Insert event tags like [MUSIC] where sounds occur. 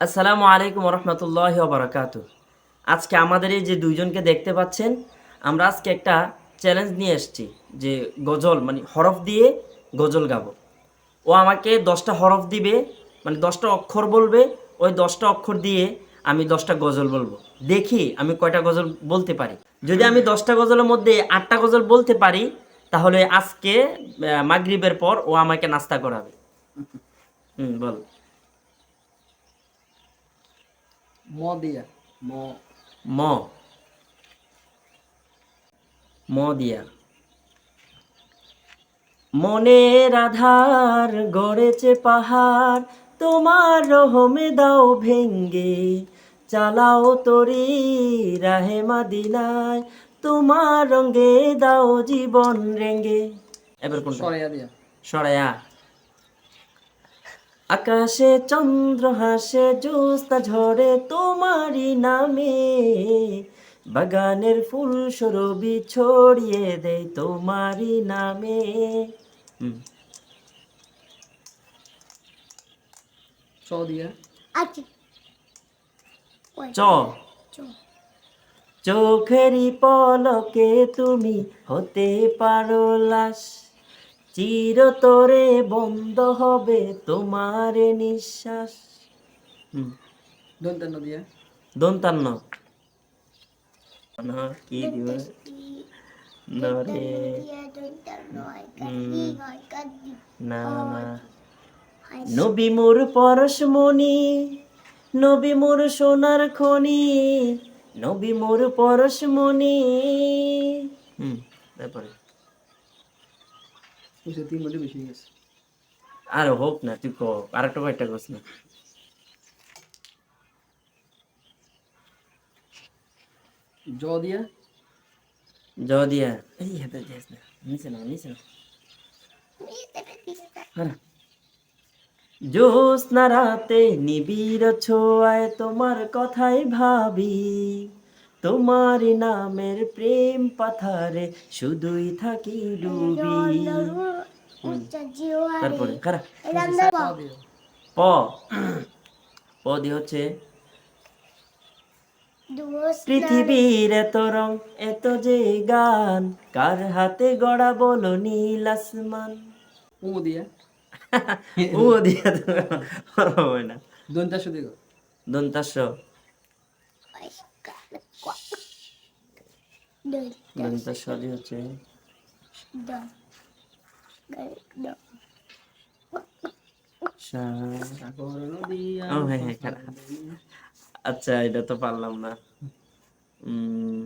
আসসালামু আলাইকুম রহমতুল্লাহ বারাকাত আজকে আমাদের এই যে দুইজনকে দেখতে পাচ্ছেন, আমরা আজকে একটা চ্যালেঞ্জ নিয়ে এসেছি যে গজল মানে হরফ দিয়ে গজল গাবো। ও আমাকে দশটা হরফ দিবে মানে দশটা অক্ষর বলবে, ওই দশটা অক্ষর দিয়ে আমি দশটা গজল বলব। দেখি আমি কয়টা গজল বলতে পারি। যদি আমি দশটা গজলের মধ্যে আটটা গজল বলতে পারি, তাহলে আজকে মাগরিবের পর ও আমাকে নাস্তা করাবে। হুম, বল। ম দিয়া। ম। ম। ম দিয়া। মনের আধার গড়েছে পাহাড় তোমার রহমে দাও ভেঙ্গে। চালাও তরি রাহে মাদিনায় তোমার রঙ্গে দাও জীবন রেঙ্গে। এবার সরাইয়া দিয়া। সরায়া আকাশে চন্দ্র হাসে জ্যোৎস্না ঝরে তোমারই নামে। বাগানের ফুল সরবি ছড়িয়ে দেয় তোমারই নামে। হুম, চ দিয়া। আচ্ছা। চ। চোখেরই পলকে তুমি হতে পারো লাশ। চিরতরে বন্ধ হবে তোমার নিঃশ্বাস। দন্তান্ন দিয়া। দন্তান্ন। না, কি দিব? নরে না না। নবী মোর পরশমণি নবী মোর সোনার খনি নবী মোর পরশমণি। হুম তারপরে? বুঝছে তিন মিনিট বেশি হয়ে গেছে। আর হোক না তুই ক আরেকটা কয়েকটা কস না। জ দিয়া। জ দিয়া। এই হাতে দিস না নিচে না নিচে না। জ্যোৎস্না রাতে নিবিড় ছোঁয়ায় তোমার কথাই ভাবি। তোমার নামের প্রেম পাথারে শুধুই থাকি ডুবি তারপরে প। প দিয়ে হচ্ছে পৃথিবীর এত রং এত যে গান কার হাতে গড়া বলো নীল আসমান? উ দিয়া। ও [LAUGHS] দিয়ে তো না। দন্তাশ দিগ দন্তাস হচ্ছে। হ্যাঁ হ্যাঁ আচ্ছা এটা তো পারলাম না। উম,